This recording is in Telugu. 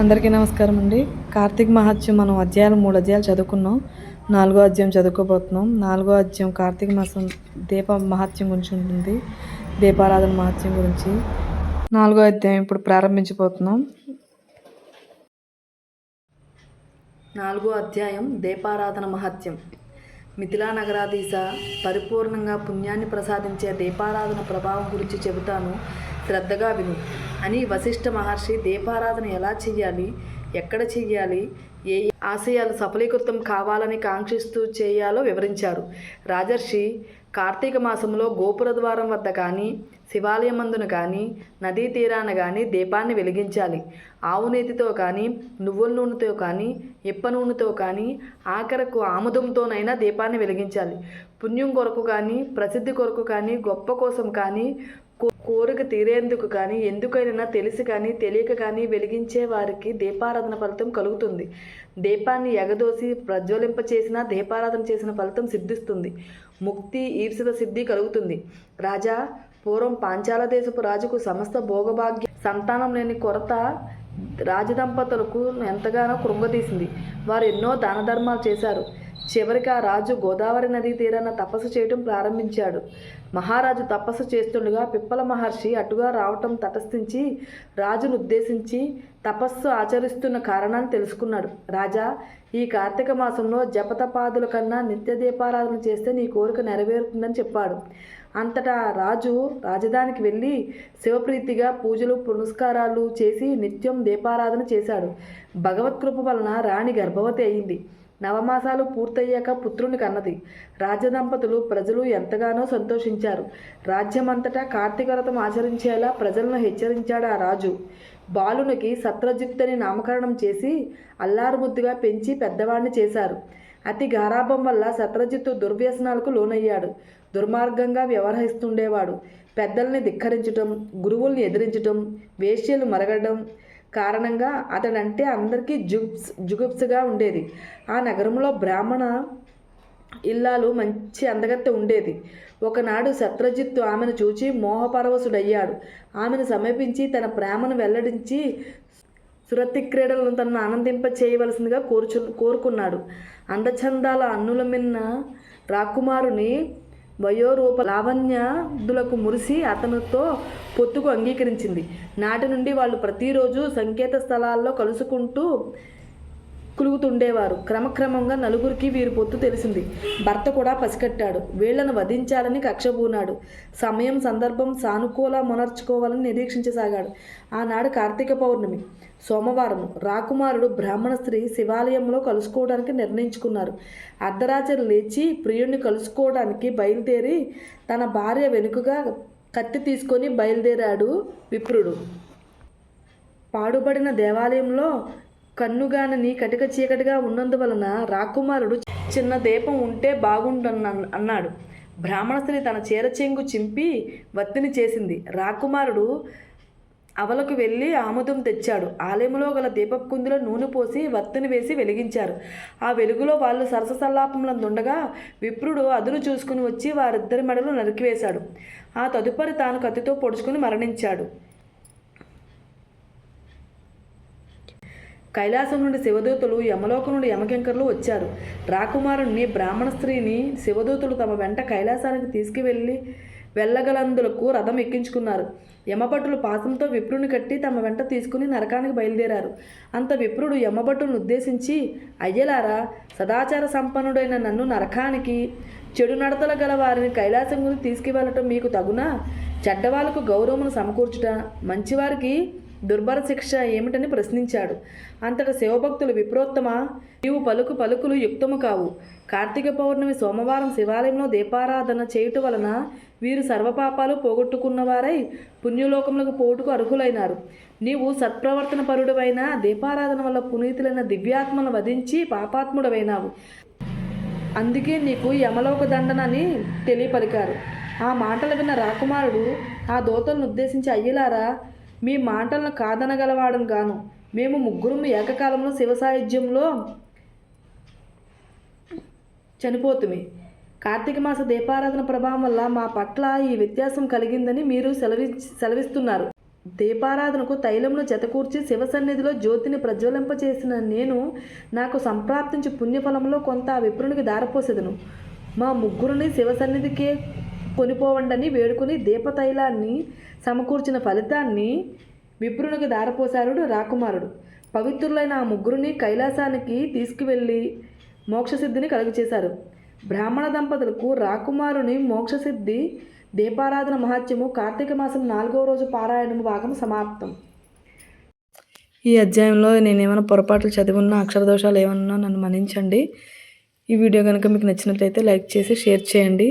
అందరికీ నమస్కారం అండి. కార్తీక మహత్యం మనం అధ్యాయాలు మూడు అధ్యాయాలు చదువుకున్నాం. నాలుగో అధ్యాయం చదువుకోబోతున్నాం. నాలుగో అధ్యాయం కార్తీక మాసం దీప మహత్యం గురించి ఉంటుంది. దీపారాధన మహత్యం గురించి. నాలుగో అధ్యాయం ఇప్పుడు ప్రారంభించబోతున్నాం. నాలుగో అధ్యాయం దీపారాధన మహత్యం. మిథిలా నగరాధీశ పరిపూర్ణంగా పుణ్యాన్ని ప్రసాదించే దీపారాధన ప్రభావం గురించి చెబుతాను. శ్రద్ధగా విను. అని వశిష్ఠ మహర్షి దీపారాధన ఎలా చెయ్యాలి? ఎక్కడ చెయ్యాలి? ఏ ఏ ఆశయాలు సఫలీకృతం కావాలని కాంక్షిస్తూ చేయాలో వివరించారు. రాజర్షి కార్తీక మాసంలో గోపుర ద్వారం వద్ద కానీ శివాలయమందును కానీ నదీ తీరాన కానీ దీపాన్ని వెలిగించాలి. ఆవు నేతితో కానీ నువ్వుల నూనెతో కానీ ఇప్ప నూనెతో కానీ ఆఖరకు ఆముదంతోనైనా దీపాన్ని వెలిగించాలి. పుణ్యం కొరకు కానీ ప్రసిద్ధి కొరకు కానీ గొప్ప కోసం కానీ కోరిక తీరేందుకు కానీ ఎందుకైనా తెలిసి కానీ తెలియక కానీ వెలిగించే వారికి దీపారాధన ఫలితం కలుగుతుంది. దీపాన్ని ఎగదోసి ప్రజ్వలింప చేసిన దీపారాధన చేసిన ఫలితం సిద్ధిస్తుంది. ముక్తి ఈర్షిత సిద్ధి కలుగుతుంది. రాజా పూర్వం పాంచాల దేశపు రాజుకు సమస్త భోగభాగ్య సంతానం లేని కొరత రాజదంపతులకు ఎంతగానో కృంగతీసింది వారు ఎన్నో దాన ధర్మాలు చేశారు. చివరికి ఆ రాజు గోదావరి నదీ తీరాన తపస్సు చేయటం ప్రారంభించాడు. మహారాజు తపస్సు చేస్తుండగా పిప్పల మహర్షి అటుగా రావటం తటస్థించి రాజును ఉద్దేశించి తపస్సు ఆచరిస్తున్న కారణాన్ని తెలుసుకున్నాడు. రాజా ఈ కార్తీక మాసంలో జపతపాదుల కన్నా నిత్య దీపారాధన చేస్తే నీ కోరిక నెరవేరుతుందని చెప్పాడు. అంతటా రాజు రాజధానికి వెళ్ళి శివప్రీతిగా పూజలు పునస్కారాలు చేసి నిత్యం దీపారాధన చేశాడు. భగవత్కృప వలన రాణి గర్భవతి అయింది. నవమాసాలు పూర్తయ్యాక పుత్రుని కన్నది. రాజదంపతులు ప్రజలు ఎంతగానో సంతోషించారు. రాజ్యమంతటా కార్తీక వ్రతం ఆచరించేలా ప్రజలను హెచ్చరించాడు ఆ రాజు. బాలునికి సత్రజిత్తని నామకరణం చేసి అల్లారుముద్దుగా పెంచి పెద్దవాడిని చేశారు. అతి గారాభం వల్ల సత్రజిత్తు దుర్వ్యసనాలకు లోనయ్యాడు. దుర్మార్గంగా వ్యవహరిస్తుండేవాడు. పెద్దల్ని ధిక్కరించటం గురువుల్ని ఎదిరించటం వేష్యలు మరగడం కారణంగా అతడంటే అందరికీ జుగుప్స్ జుగుప్సగా ఉండేది. ఆ నగరంలో బ్రాహ్మణ ఇల్లాలు మంచి అందగత్తె ఉండేది. ఒకనాడు సత్రజిత్తు ఆమెను చూచి మోహపరవశుడయ్యాడు. ఆమెను సమీపించి తన ప్రేమను వెల్లడించి సురతి క్రీడలను తనను ఆనందింప చేయవలసిందిగా కోరుచు కోరుకున్నాడు. అందచందాల అన్నుల మిన్న రాకుమారుని వయోరూప లావణ్యాదులకు మురిసి అతనితో పొత్తుకు అంగీకరించింది. నాటి నుండి వాళ్ళు ప్రతిరోజు సంకేత స్థలాల్లో కలుసుకుంటూ కులుగుతుండేవారు. క్రమక్రమంగా నలుగురికి వీరి పొత్తు తెలిసింది. భర్త కూడా పసికట్టాడు. వీళ్ళను వధించాలని కక్షబూనాడు సమయం సందర్భం సానుకూల మొనర్చుకోవాలని నిరీక్షించసాగాడు. ఆనాడు కార్తీక పౌర్ణమి. సోమవారం రాకుమారుడు బ్రాహ్మణ స్త్రీ శివాలయంలో కలుసుకోవడానికి నిర్ణయించుకున్నారు. అర్ధరాత్రి లేచి ప్రియుణ్ణి కలుసుకోవడానికి బయలుదేరి తన భార్య వెనుకగా కత్తి తీసుకొని బయలుదేరాడు విప్రుడు. పాడుబడిన దేవాలయంలో కన్నుగానని కటిక చీకటిగా ఉన్నందువలన రాకుమారుడు చిన్న దీపం ఉంటే బాగుండన్న అన్నాడు. బ్రాహ్మణ స్త్రీ తన చీర చెంగు చింపి వత్తిని చేసింది. రాకుమారుడు అవలకు వెళ్ళి ఆముదం తెచ్చాడు. ఆలయంలో గల దీపపు నూనె పోసి వత్తిని వేసి వెలిగించారు. ఆ వెలుగులో వాళ్ళు సరససల్లాపంలందుండగా విప్రుడు అదును చూసుకుని వచ్చి వారిద్దరి మెడలు నరికివేశాడు. ఆ తదుపరి తాను కత్తితో పొడుచుకుని మరణించాడు. కైలాసం నుండి శివదూతలు యమలోకం నుండి యమకింకర్లు వచ్చారు. రాకుమారుణ్ణి బ్రాహ్మణ స్త్రీని శివదూతలు తమ వెంట కైలాసానికి తీసుకువెళ్ళి వెళ్ళగలందులకు రథం ఎక్కించుకున్నారు. యమభటులు పాసంతో విప్రుని కట్టి తమ వెంట తీసుకుని నరకానికి బయలుదేరారు. అంత విప్రుడు యమభటులను ఉద్దేశించి అయ్యలారా సదాచార సంపన్నుడైన నన్ను నరకానికి చెడు నడతల గల వారిని కైలాసం గురించి తీసుకువెళ్ళటం మీకు తగునా? చెడ్డవాళ్ళకు గౌరవమును సమకూర్చుట మంచివారికి దుర్భర శిక్ష ఏమిటని ప్రశ్నించాడు. అంతట శివభక్తులు విప్రోత్తమ నీవు పలుకు పలుకులు యుక్తము కావు. కార్తీక పౌర్ణమి సోమవారం శివాలయంలో దీపారాధన చేయుట వలన వీరు సర్వపాపాలు పోగొట్టుకున్నవారై పుణ్యలోకములకు పోటుకు అర్హులైనారు. నీవు సత్ప్రవర్తన పరుడవైన దీపారాధన వల్ల పునీతులైన దివ్యాత్మను వధించి పాపాత్ముడవైనావు. అందుకే నీకు యమలోక దండనని తెలియపలికారు. ఆ మాటలు విన్న రాకుమారుడు ఆ దోతలను ఉద్దేశించి అయ్యలారా మీ మాటలను కాదనగలవాడను గాను. మేము ముగ్గురు ఏకకాలంలో శివ సాయుధ్యంలో చనిపోతుమి. కార్తీక మాస దీపారాధన ప్రభావం వల్ల మా పట్ల ఈ వ్యత్యాసం కలిగిందని మీరు సెలవి సెలవిస్తున్నారు. దీపారాధనకు తైలమును జతకూర్చి శివ సన్నిధిలో జ్యోతిని ప్రజ్వలింపచేసిన నేను నాకు సంప్రాప్తించి పుణ్యఫలంలో కొంత విప్రునికి దారపోసేదను. మా ముగ్గురిని శివ సన్నిధికి కొనిపోవండని వేడుకుని దీపతైలాన్ని సమకూర్చిన ఫలితాన్ని విప్రునికి దారపోసారుడు రాకుమారుడు. పవిత్రులైన ఆ ముగ్గురిని కైలాసానికి తీసుకువెళ్ళి మోక్షసిద్ధిని కలుగచేశారు. బ్రాహ్మణ దంపతులకు రాకుమారుని మోక్షసిద్ధి దీపారాధన మహాత్యము కార్తీక మాసం నాలుగవ రోజు పారాయణము భాగం సమాప్తం. ఈ అధ్యాయంలో నేను ఏమైనా పొరపాట్లు చదివున్న అక్షర దోషాలు ఏమన్నా నన్ను మన్నించండి. ఈ వీడియో కనుక మీకు నచ్చినట్లయితే లైక్ చేసి షేర్ చేయండి.